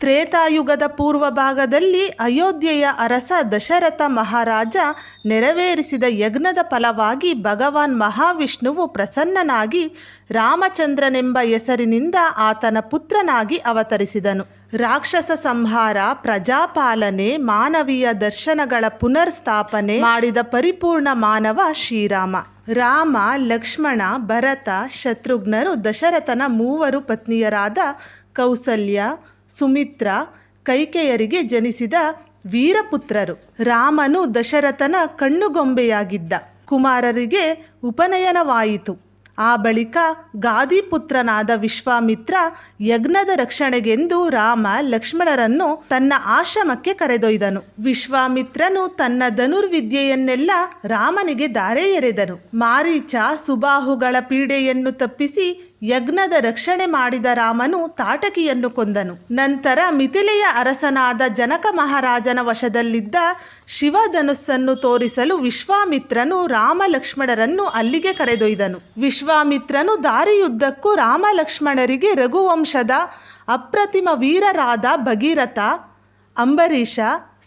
ತ್ರೇತಾಯುಗದ ಪೂರ್ವ ಭಾಗದಲ್ಲಿ ಅಯೋಧ್ಯೆಯ ಅರಸ ದಶರಥ ಮಹಾರಾಜ ನೆರವೇರಿಸಿದ ಯಜ್ಞದ ಫಲವಾಗಿ ಭಗವಾನ್ ಮಹಾವಿಷ್ಣುವು ಪ್ರಸನ್ನನಾಗಿ ರಾಮಚಂದ್ರನೆಂಬ ಹೆಸರಿನಿಂದ ಆತನ ಪುತ್ರನಾಗಿ ಅವತರಿಸಿದನು. ರಾಕ್ಷಸ ಸಂಹಾರ, ಪ್ರಜಾಪಾಲನೆ, ಮಾನವೀಯ ದರ್ಶನಗಳ ಪುನರ್ಸ್ಥಾಪನೆ ಮಾಡಿದ ಪರಿಪೂರ್ಣ ಮಾನವ ಶ್ರೀರಾಮ. ರಾಮ, ಲಕ್ಷ್ಮಣ, ಭರತ, ಶತ್ರುಘ್ನರು, ದಶರಥನ ಮೂವರು ಪತ್ನಿಯರಾದ ಕೌಸಲ್ಯ ಸುಮಿತ್ರ ಕೈಕೆಯರಿಗೆ ಜನಿಸಿದ ವೀರಪುತ್ರರು. ರಾಮನು ದಶರಥನ ಕಣ್ಣುಗೊಂಬೆಯಾಗಿದ್ದ. ಕುಮಾರರಿಗೆ ಉಪನಯನವಾಯಿತು. ಆ ಬಳಿಕ ಗಾದಿಪುತ್ರನಾದ ವಿಶ್ವಾಮಿತ್ರ ಯಜ್ಞದ ರಕ್ಷಣೆಗೆಂದು ರಾಮ ಲಕ್ಷ್ಮಣರನ್ನು ತನ್ನ ಆಶ್ರಮಕ್ಕೆ ಕರೆದೊಯ್ದನು. ವಿಶ್ವಾಮಿತ್ರನು ತನ್ನ ಧನುರ್ವಿದ್ಯೆಯನ್ನೆಲ್ಲ ರಾಮನಿಗೆ ದಾರೆ ಎರೆದನು. ಮಾರೀಚ ಸುಬಾಹುಗಳ ಪೀಡೆಯನ್ನು ತಪ್ಪಿಸಿ ಯಜ್ಞದ ರಕ್ಷಣೆ ಮಾಡಿದ ರಾಮನು ತಾಟಕಿಯನ್ನು ಕೊಂದನು. ನಂತರ ಮಿಥಿಲೆಯ ಅರಸನಾದ ಜನಕ ಮಹಾರಾಜನ ವಶದಲ್ಲಿದ್ದ ಶಿವಧನುಸ್ಸನ್ನು ತೋರಿಸಲು ವಿಶ್ವಾಮಿತ್ರನು ರಾಮ ಲಕ್ಷ್ಮಣರನ್ನು ಅಲ್ಲಿಗೆ ಕರೆದೊಯ್ದನು. ವಿಶ್ವಾಮಿತ್ರನು ದಾರಿಯುದ್ದಕ್ಕೂ ರಾಮ ಲಕ್ಷ್ಮಣರಿಗೆ ರಘುವಂಶದ ಅಪ್ರತಿಮ ವೀರರಾದ ಭಗೀರಥ ಅಂಬರೀಷ,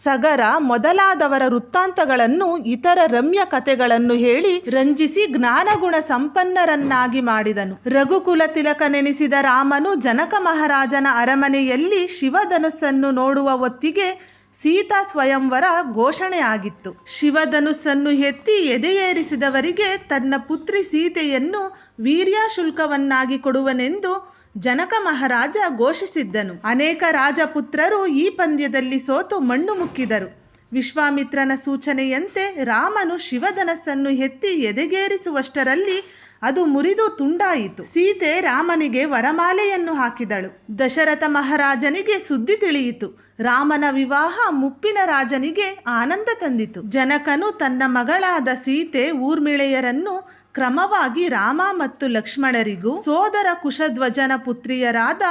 ಸಗರ ಮೊದಲಾದವರ ವೃತ್ತಾಂತಗಳನ್ನು ಇತರ ರಮ್ಯ ಕಥೆಗಳನ್ನು ಹೇಳಿ ರಂಜಿಸಿ ಜ್ಞಾನಗುಣ ಸಂಪನ್ನರನ್ನಾಗಿ ಮಾಡಿದನು. ರಘುಕುಲ ತಿಲಕನೆನಿಸಿದ ರಾಮನು ಜನಕ ಮಹಾರಾಜನ ಅರಮನೆಯಲ್ಲಿ ಶಿವಧನುಸ್ಸನ್ನು ನೋಡುವ ಹೊತ್ತಿಗೆ ಸೀತಾ ಸ್ವಯಂವರ ಘೋಷಣೆಯಾಗಿತ್ತು. ಶಿವಧನುಸ್ಸನ್ನು ಎತ್ತಿ ಎದೆಯೇರಿಸಿದವರಿಗೆ ತನ್ನ ಪುತ್ರಿ ಸೀತೆಯನ್ನು ವೀರ್ಯಾಶುಲ್ಕವನ್ನಾಗಿ ಕೊಡುವನೆಂದು ಜನಕ ಮಹಾರಾಜ ಘೋಷಿಸಿದ್ದನು. ಅನೇಕ ರಾಜಪುತ್ರರು ಈ ಪಂದ್ಯದಲ್ಲಿ ಸೋತು ಮಣ್ಣು ಮುಕ್ಕಿದರು. ವಿಶ್ವಾಮಿತ್ರನ ಸೂಚನೆಯಂತೆ ರಾಮನು ಶಿವಧನಸ್ಸನ್ನು ಎತ್ತಿ ಎದೆಗೇರಿಸುವಷ್ಟರಲ್ಲಿ ಅದು ಮುರಿದು ತುಂಡಾಯಿತು. ಸೀತೆ ರಾಮನಿಗೆ ವರಮಾಲೆಯನ್ನು ಹಾಕಿದಳು. ದಶರಥ ಮಹಾರಾಜನಿಗೆ ಸುದ್ದಿ ತಿಳಿಯಿತು. ರಾಮನ ವಿವಾಹ ಮುಪ್ಪಿನ ರಾಜನಿಗೆ ಆನಂದ ತಂದಿತು. ಜನಕನು ತನ್ನ ಮಗಳಾದ ಸೀತೆ ಊರ್ಮಿಳೆಯರನ್ನು ಕ್ರಮವಾಗಿ ರಾಮ ಮತ್ತು ಲಕ್ಷ್ಮಣರಿಗೂ ಸೋದರ ಕುಶಧ್ವಜನ ಪುತ್ರಿಯರಾದ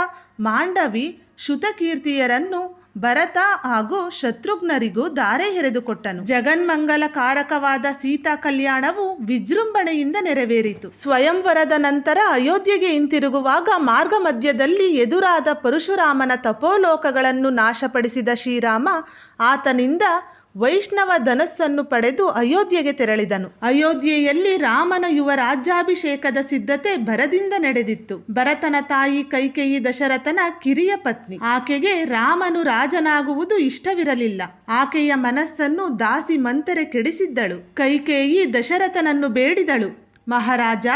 ಮಾಂಡವಿ ಶುತಕೀರ್ತಿಯರನ್ನು ಭರತ ಹಾಗೂ ಶತ್ರುಘ್ನರಿಗೂ ದಾರೆ ಎರೆದುಕೊಟ್ಟನು ಜಗನ್ಮಂಗಲ ಕಾರಕವಾದ ಸೀತಾ ಕಲ್ಯಾಣವು ವಿಜೃಂಭಣೆಯಿಂದ ನೆರವೇರಿತು. ಸ್ವಯಂವರದ ನಂತರ ಅಯೋಧ್ಯೆಗೆ ಹಿಂತಿರುಗುವಾಗ ಮಾರ್ಗ ಮಧ್ಯದಲ್ಲಿ ಎದುರಾದ ಪರಶುರಾಮನ ತಪೋಲೋಕಗಳನ್ನು ನಾಶಪಡಿಸಿದ ಶ್ರೀರಾಮ ಆತನಿಂದ ವೈಷ್ಣವ ಧನಸ್ಸನ್ನು ಪಡೆದು ಅಯೋಧ್ಯೆಗೆ ತೆರಳಿದನು. ಅಯೋಧ್ಯೆಯಲ್ಲಿ ರಾಮನ ಯುವ ರಾಜ್ಯಾಭಿಷೇಕದ ಸಿದ್ಧತೆ ಭರದಿಂದ ನಡೆದಿತ್ತು. ಭರತನ ತಾಯಿ ಕೈಕೇಯಿ ದಶರಥನ ಕಿರಿಯ ಪತ್ನಿ. ಆಕೆಗೆ ರಾಮನು ರಾಜನಾಗುವುದು ಇಷ್ಟವಿರಲಿಲ್ಲ. ಆಕೆಯ ಮನಸ್ಸನ್ನು ದಾಸಿ ಮಂತರೆ ಕೆಡಿಸಿದ್ದಳು. ಕೈಕೇಯಿ ದಶರಥನನ್ನು ಬೇಡಿದಳು. ಮಹಾರಾಜ,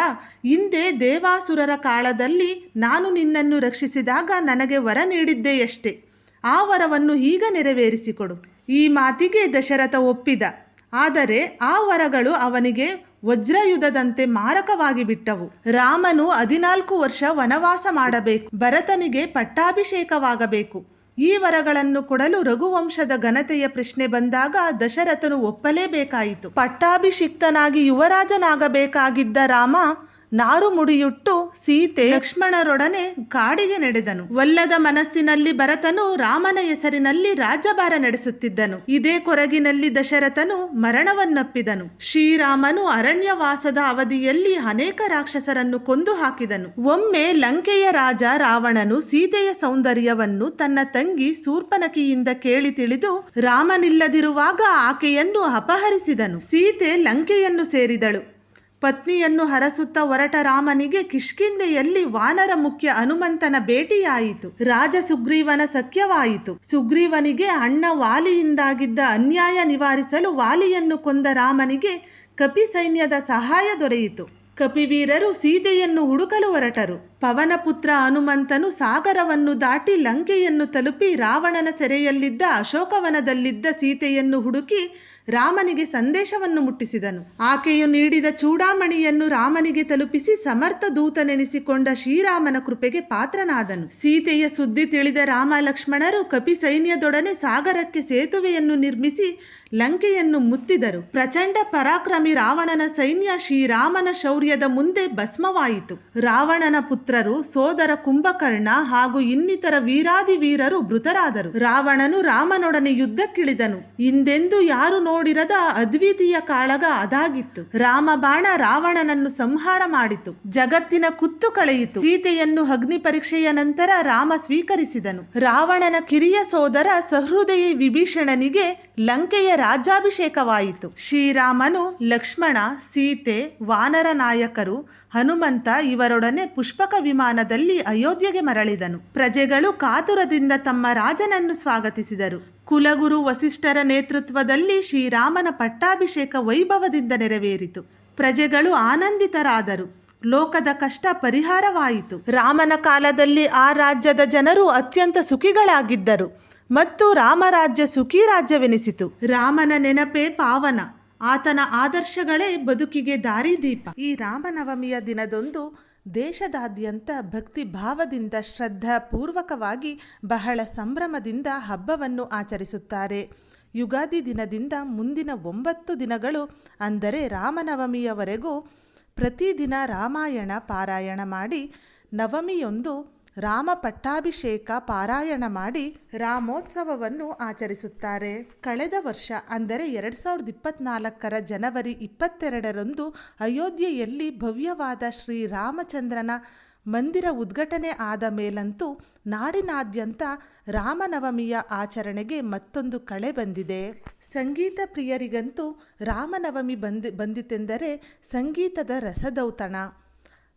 ಹಿಂದೆ ದೇವಾಸುರರ ಕಾಲದಲ್ಲಿ ನಾನು ನಿನ್ನನ್ನು ರಕ್ಷಿಸಿದಾಗ ನನಗೆ ವರ ನೀಡಿದ್ದೆಯಷ್ಟೇ. ಆ ವರವನ್ನು ಈಗ ನೆರವೇರಿಸಿಕೊಡು. ಈ ಮಾತಿಗೆ ದಶರಥ ಒಪ್ಪಿದ. ಆದರೆ ಆ ವರಗಳು ಅವನಿಗೆ ವಜ್ರಯುಧದಂತೆ ಮಾರಕವಾಗಿ ಬಿಟ್ಟವು. ರಾಮನು ಹದಿನಾಲ್ಕು ವರ್ಷ ವನವಾಸ ಮಾಡಬೇಕು. ಭರತನಿಗೆ ಪಟ್ಟಾಭಿಷೇಕವಾಗಬೇಕು. ಈ ವರಗಳನ್ನು ಕೊಡಲು ರಘುವಂಶದ ಘನತೆಯ ಪ್ರಶ್ನೆ ಬಂದಾಗ ದಶರಥನು ಒಪ್ಪಲೇಬೇಕಾಯಿತು. ಪಟ್ಟಾಭಿಷಿಕ್ತನಾಗಿ ಯುವರಾಜನಾಗಬೇಕಾಗಿದ್ದ ರಾಮ ನಾರು ಮುಡಿಯುಟ್ಟು ಸೀತೆ ಲಕ್ಷ್ಮಣರೊಡನೆ ಕಾಡಿಗೆ ನಡೆದನು. ವಲ್ಲದ ಮನಸ್ಸಿನಲ್ಲಿ ಭರತನು ರಾಮನ ಹೆಸರಿನಲ್ಲಿ ರಾಜಭಾರ ನಡೆಸುತ್ತಿದ್ದನು. ಇದೇ ಕೊರಗಿನಲ್ಲಿ ದಶರಥನು ಮರಣವನ್ನಪ್ಪಿದನು. ಶ್ರೀರಾಮನು ಅರಣ್ಯವಾಸದ ಅವಧಿಯಲ್ಲಿ ಅನೇಕ ರಾಕ್ಷಸರನ್ನು ಕೊಂದು ಹಾಕಿದನು. ಒಮ್ಮೆ ಲಂಕೆಯ ರಾಜ ರಾವಣನು ಸೀತೆಯ ಸೌಂದರ್ಯವನ್ನು ತನ್ನ ತಂಗಿ ಸೂರ್ಪನಕಿಯಿಂದ ಕೇಳಿ ತಿಳಿದು ರಾಮನಿಲ್ಲದಿರುವಾಗ ಆಕೆಯನ್ನು ಅಪಹರಿಸಿದನು. ಸೀತೆ ಲಂಕೆಯನ್ನು ಸೇರಿದಳು. ಪತ್ನಿಯನ್ನು ಹರಸುತ್ತ ಹೊರಟ ರಾಮನಿಗೆ ಕಿಷ್ಕಿಂದೆಯಲ್ಲಿ ವಾನರ ಮುಖ್ಯ ಹನುಮಂತನ ಭೇಟಿಯಾಯಿತು. ರಾಜ ಸುಗ್ರೀವನ ಸಖ್ಯವಾಯಿತು. ಸುಗ್ರೀವನಿಗೆ ಅಣ್ಣ ವಾಲಿಯಿಂದಾಗಿದ್ದ ಅನ್ಯಾಯ ನಿವಾರಿಸಲು ವಾಲಿಯನ್ನು ಕೊಂದ ರಾಮನಿಗೆ ಕಪಿ ಸೈನ್ಯದ ಸಹಾಯ ದೊರೆಯಿತು. ಕಪಿವೀರರು ಸೀತೆಯನ್ನು ಹುಡುಕಲು ಹೊರಟರು. ಪವನಪುತ್ರ ಹನುಮಂತನು ಸಾಗರವನ್ನು ದಾಟಿ ಲಂಕೆಯನ್ನು ತಲುಪಿ ರಾವಣನ ಸೆರೆಯಲ್ಲಿದ್ದ ಅಶೋಕವನದಲ್ಲಿದ್ದ ಸೀತೆಯನ್ನು ಹುಡುಕಿ ರಾಮನಿಗೆ ಸಂದೇಶವನ್ನು ಮುಟ್ಟಿಸಿದನು. ಆಕೆಯು ನೀಡಿದ ಚೂಡಾಮಣಿಯನ್ನು ರಾಮನಿಗೆ ತಲುಪಿಸಿ ಸಮರ್ಥ ದೂತನೆನಿಸಿಕೊಂಡ ಶ್ರೀರಾಮನ ಕೃಪೆಗೆ ಪಾತ್ರನಾದನು. ಸೀತೆಯ ಸುದ್ದಿ ತಿಳಿದ ರಾಮ ಲಕ್ಷ್ಮಣರು ಕಪಿ ಸೈನ್ಯದೊಡನೆ ಸಾಗರಕ್ಕೆ ಸೇತುವೆಯನ್ನು ನಿರ್ಮಿಸಿ ಲಂಕೆಯನ್ನು ಮುತ್ತಿದರು. ಪ್ರಚಂಡ ಪರಾಕ್ರಮಿ ರಾವಣನ ಸೈನ್ಯ ಶ್ರೀರಾಮನ ಶೌರ್ಯದ ಮುಂದೆ ಭಸ್ಮವಾಯಿತು. ರಾವಣನ ಪುತ್ರರು, ಸೋದರ ಕುಂಭಕರ್ಣ ಹಾಗೂ ಇನ್ನಿತರ ವೀರಾದಿ ವೀರರು ಮೃತರಾದರು. ರಾವಣನು ರಾಮನೊಡನೆ ಯುದ್ಧಕ್ಕಿಳಿದನು. ಹಿಂದೆಂದು ಯಾರು ನೋಡಿರದ ಅದ್ವಿತೀಯ ಕಾಳಗ ಅದಾಗಿತ್ತು. ರಾಮ ಬಾಣ ರಾವಣನನ್ನು ಸಂಹಾರ ಮಾಡಿತು. ಜಗತ್ತಿನ ಕುತ್ತು ಕಳೆಯಿತು. ಸೀತೆಯನ್ನು ಅಗ್ನಿ ಪರೀಕ್ಷೆಯ ನಂತರ ರಾಮ ಸ್ವೀಕರಿಸಿದನು. ರಾವಣನ ಕಿರಿಯ ಸೋದರ ಸಹೃದಯಿ ವಿಭೀಷಣನಿಗೆ ಲಂಕೆಯ ರಾಜ್ಯಾಭಿಷೇಕವಾಯಿತು. ಶ್ರೀರಾಮನು, ಲಕ್ಷ್ಮಣ, ಸೀತೆ, ವಾನರ ನಾಯಕರು, ಹನುಮಂತ ಇವರೊಡನೆ ಪುಷ್ಪಕ ವಿಮಾನದಲ್ಲಿ ಅಯೋಧ್ಯೆಗೆ ಮರಳಿದನು. ಪ್ರಜೆಗಳು ಕಾತುರದಿಂದ ತಮ್ಮ ರಾಜನನ್ನು ಸ್ವಾಗತಿಸಿದರು. ಕುಲಗುರು ವಸಿಷ್ಠರ ನೇತೃತ್ವದಲ್ಲಿ ಶ್ರೀರಾಮನ ಪಟ್ಟಾಭಿಷೇಕ ವೈಭವದಿಂದ ನೆರವೇರಿತು. ಪ್ರಜೆಗಳು ಆನಂದಿತರಾದರು. ಲೋಕದ ಕಷ್ಟ ಪರಿಹಾರವಾಯಿತು. ರಾಮನ ಕಾಲದಲ್ಲಿ ಆ ರಾಜ್ಯದ ಜನರು ಅತ್ಯಂತ ಸುಖಿಗಳಾಗಿದ್ದರು. ಮತ್ತು ರಾಮರಾಜ್ಯ ಸುಖಿ ರಾಜ್ಯವೆನಿಸಿತು ರಾಮನ ನೆನಪೇ ಪಾವನ. ಆತನ ಆದರ್ಶಗಳೇ ಬದುಕಿಗೆ ದಾರಿದೀಪ. ಈ ರಾಮನವಮಿಯ ದಿನದೊಂದು ದೇಶದಾದ್ಯಂತ ಭಕ್ತಿ ಭಾವದಿಂದ ಶ್ರದ್ಧಾಪೂರ್ವಕವಾಗಿ ಬಹಳ ಸಂಭ್ರಮದಿಂದ ಹಬ್ಬವನ್ನು ಆಚರಿಸುತ್ತಾರೆ. ಯುಗಾದಿ ದಿನದಿಂದ ಮುಂದಿನ ಒಂಬತ್ತು ದಿನಗಳು ಅಂದರೆ ರಾಮನವಮಿಯವರೆಗೂ ಪ್ರತಿದಿನ ರಾಮಾಯಣ ಪಾರಾಯಣ ಮಾಡಿ ನವಮಿಯೊಂದು ರಾಮ ಪಟ್ಟಾಭಿಷೇಕ ಪಾರಾಯಣ ಮಾಡಿ ರಾಮೋತ್ಸವವನ್ನು ಆಚರಿಸುತ್ತಾರೆ. ಕಳೆದ ವರ್ಷ, ಅಂದರೆ ಎರಡು ಸಾವಿರದ ಇಪ್ಪತ್ನಾಲ್ಕರ ಜನವರಿ ಇಪ್ಪತ್ತೆರಡರಂದು ಅಯೋಧ್ಯೆಯಲ್ಲಿ ಭವ್ಯವಾದ ಶ್ರೀರಾಮಚಂದ್ರನ ಮಂದಿರ ಉದ್ಘಾಟನೆ ಆದ ಮೇಲಂತೂ ನಾಡಿನಾದ್ಯಂತ ರಾಮನವಮಿಯ ಆಚರಣೆಗೆ ಮತ್ತೊಂದು ಕಳೆ ಬಂದಿದೆ. ಸಂಗೀತ ಪ್ರಿಯರಿಗಂತೂ ರಾಮನವಮಿ ಬಂದಿ, ಬಂದಿತೆಂದರೆ ಸಂಗೀತದ ರಸದೌತಣ.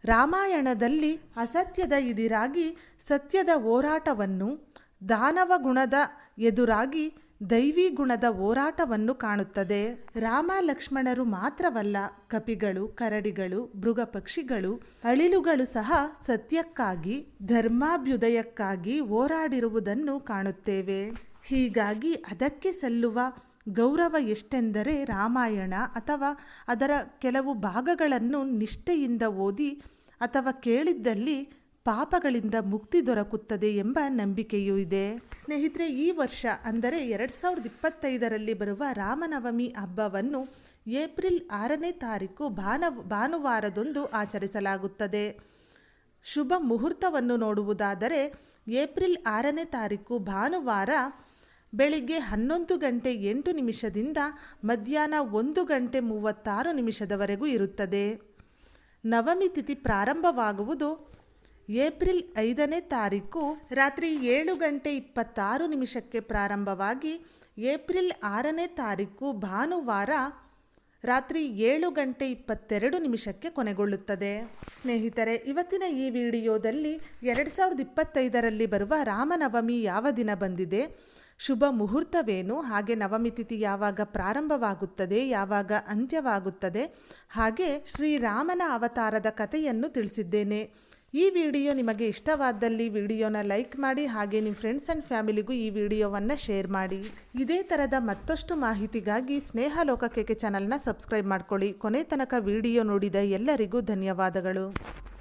ರಾಮಾಯಣದಲ್ಲಿ ಅಸತ್ಯದ ಎದುರಾಗಿ ಸತ್ಯದ ಹೋರಾಟವನ್ನು, ದಾನವ ಗುಣದ ಎದುರಾಗಿ ದೈವಿ ಗುಣದ ಹೋರಾಟವನ್ನು ಕಾಣುತ್ತದೆ. ರಾಮ ಲಕ್ಷ್ಮಣರು ಮಾತ್ರವಲ್ಲ, ಕಪಿಗಳು, ಕರಡಿಗಳು ಮೃಗ ಪಕ್ಷಿಗಳು ಅಳಿಲುಗಳು ಸಹ ಸತ್ಯಕ್ಕಾಗಿ, ಧರ್ಮಾಭ್ಯುದಯಕ್ಕಾಗಿ ಹೋರಾಡಿರುವುದನ್ನು ಕಾಣುತ್ತೇವೆ. ಹೀಗಾಗಿ ಅದಕ್ಕೆ ಸಲ್ಲುವ ಗೌರವ ಎಷ್ಟೆಂದರೆ ರಾಮಾಯಣ ಅಥವಾ ಅದರ ಕೆಲವು ಭಾಗಗಳನ್ನು ನಿಷ್ಠೆಯಿಂದ ಓದಿ ಅಥವಾ ಕೇಳಿದ್ದಲ್ಲಿ ಪಾಪಗಳಿಂದ ಮುಕ್ತಿ ದೊರಕುತ್ತದೆ ಎಂಬ ನಂಬಿಕೆಯೂ ಇದೆ. ಸ್ನೇಹಿತರೆ, ಈ ವರ್ಷ ಅಂದರೆ ಎರಡು ಸಾವಿರದ ಇಪ್ಪತ್ತೈದರಲ್ಲಿ ಬರುವ ರಾಮನವಮಿ ಹಬ್ಬವನ್ನು ಏಪ್ರಿಲ್ ಆರನೇ ತಾರೀಕು ಭಾನ ಭಾನುವಾರದಂದು ಆಚರಿಸಲಾಗುತ್ತದೆ. ಶುಭ ಮುಹೂರ್ತವನ್ನು ನೋಡುವುದಾದರೆ ಏಪ್ರಿಲ್ ಆರನೇ ತಾರೀಕು ಭಾನುವಾರ ಬೆಳಿಗ್ಗೆ ಹನ್ನೊಂದು ಗಂಟೆ ಎಂಟು ನಿಮಿಷದಿಂದ ಮಧ್ಯಾಹ್ನ ಒಂದು ಗಂಟೆ ಮೂವತ್ತಾರು ನಿಮಿಷದವರೆಗೂ ಇರುತ್ತದೆ. ನವಮಿ ತಿಥಿ ಪ್ರಾರಂಭವಾಗುವುದು ಏಪ್ರಿಲ್ ಐದನೇ ತಾರೀಕು, ರಾತ್ರಿ ಏಳು ಗಂಟೆ ಇಪ್ಪತ್ತಾರು ನಿಮಿಷಕ್ಕೆ ಪ್ರಾರಂಭವಾಗಿ ಏಪ್ರಿಲ್ ಆರನೇ ತಾರೀಕು ಭಾನುವಾರ ರಾತ್ರಿ ಏಳು ಗಂಟೆ ಇಪ್ಪತ್ತೆರಡು ನಿಮಿಷಕ್ಕೆ ಕೊನೆಗೊಳ್ಳುತ್ತದೆ. ಸ್ನೇಹಿತರೆ, ಇವತ್ತಿನ ಈ ವಿಡಿಯೋದಲ್ಲಿ ಎರಡು ಸಾವಿರದ ಇಪ್ಪತ್ತೈದರಲ್ಲಿ ಬರುವ ರಾಮನವಮಿ ಯಾವ ದಿನ ಬಂದಿದೆ? ಶುಭ ಮುಹೂರ್ತವೇನು? ಹಾಗೆ ನವಮಿ ತಿಥಿ ಯಾವಾಗ ಪ್ರಾರಂಭವಾಗುತ್ತದೆ? ಯಾವಾಗ ಅಂತ್ಯವಾಗುತ್ತದೆ? ಹಾಗೆ ಶ್ರೀರಾಮನ ಅವತಾರದ ಕಥೆಯನ್ನು ತಿಳಿಸಿದ್ದೇನೆ. ಈ ವಿಡಿಯೋ ನಿಮಗೆ ಇಷ್ಟವಾದಲ್ಲಿ ವಿಡಿಯೋನ ಲೈಕ್ ಮಾಡಿ, ಹಾಗೆ ನಿಮ್ಮ ಫ್ರೆಂಡ್ಸ್ ಆ್ಯಂಡ್ ಫ್ಯಾಮಿಲಿಗೂ ಈ ವಿಡಿಯೋವನ್ನು ಶೇರ್ ಮಾಡಿ. ಇದೇ ಥರದ ಮತ್ತಷ್ಟು ಮಾಹಿತಿಗಾಗಿ ಸ್ನೇಹ ಲೋಕ ಕೆಕೆ ಚಾನಲ್ನ ಸಬ್ಸ್ಕ್ರೈಬ್ ಮಾಡ್ಕೊಳ್ಳಿ. ಕೊನೆ ತನಕ ವಿಡಿಯೋ ನೋಡಿದ ಎಲ್ಲರಿಗೂ ಧನ್ಯವಾದಗಳು.